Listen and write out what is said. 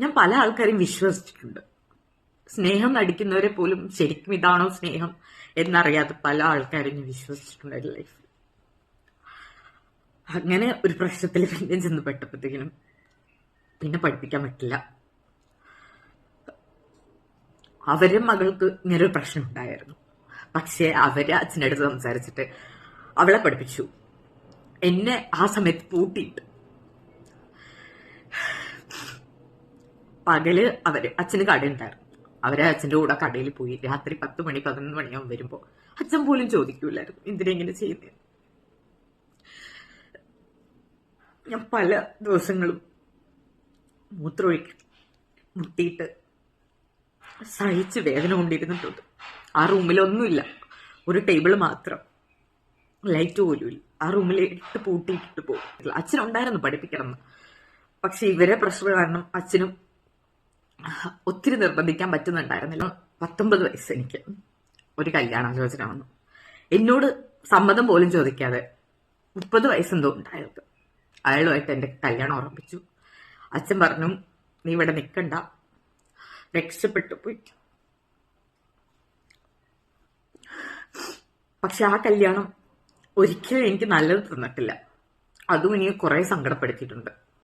ഞാൻ പല ആൾക്കാരെയും വിശ്വസിച്ചിട്ടുണ്ട്. സ്നേഹം നടിക്കുന്നവരെ പോലും ശരിക്കും ഇതാണോ സ്നേഹം എന്നറിയാത്ത പല ആൾക്കാരെയും ഞാൻ വിശ്വസിച്ചിട്ടുണ്ട് എന്റെ ലൈഫിൽ അങ്ങനെ ഒരു പ്രശ്നത്തിൽ പിന്നെ ചെന്ന് പെട്ടപ്പോഴത്തേക്കിനും പിന്നെ പഠിപ്പിക്കാൻ പറ്റില്ല. അവരെ മകൾക്ക് ഇങ്ങനെ ഒരു പ്രശ്നം ഉണ്ടായിരുന്നു. പക്ഷേ അവർ അച്ഛന്റെ അടുത്ത് സംസാരിച്ചിട്ട് അവളെ പഠിപ്പിച്ചു. എന്നെ ആ സമയത്ത് പൂട്ടിയിട്ട് പകൽ അവർ അച്ഛന് കടയുണ്ടായിരുന്നു. അവരെ അച്ഛന്റെ കൂടെ കടയിൽ പോയി രാത്രി പത്ത് മണി പതിനൊന്ന് മണിയാവും വരുമ്പോ. അച്ഛൻ പോലും ചോദിക്കൂലായിരുന്നു എന്തിനെങ്ങനെ ചെയ്യുന്നത് ഞാൻ പല ദിവസങ്ങളും മൂത്രമൊഴിക്കും മുട്ടിയിട്ട് സഹിച്ച് വേദന കൊണ്ടിരുന്നിട്ടുണ്ട്. ആ റൂമിലൊന്നുമില്ല. ഒരു ടേബിൾ മാത്രം. ലൈറ്റ് പോലും ആ റൂമിൽ ഇട്ട് പൂട്ടിയിട്ടിട്ട് പോകും. അച്ഛനുണ്ടായിരുന്നു പഠിപ്പിക്കണം പക്ഷെ ഇവരെ പ്രശ്നം കാരണം അച്ഛനും ഒത്തിരി നിർബന്ധിക്കാൻ പറ്റുന്നുണ്ടായിരുന്നില്ല. പത്തൊമ്പത് വയസ്സ് എനിക്ക് ഒരു കല്യാണാലോചന വന്നു എന്നോട് സമ്മതം പോലും ചോദിക്കാതെ മുപ്പത് വയസ്സെന്തോ ഉണ്ടായത്. അയാളുമായിട്ട് എന്റെ കല്യാണം ഉറപ്പിച്ചു. അച്ഛൻ പറഞ്ഞു നീ ഇവിടെ നിൽക്കണ്ട രക്ഷപ്പെട്ടു പോയി. പക്ഷെ ആ കല്യാണം ഒരിക്കലും എനിക്ക് നല്ലത് തന്നിട്ടില്ല. അതും ഇനി കുറെ സങ്കടപ്പെടുത്തിയിട്ടുണ്ട്.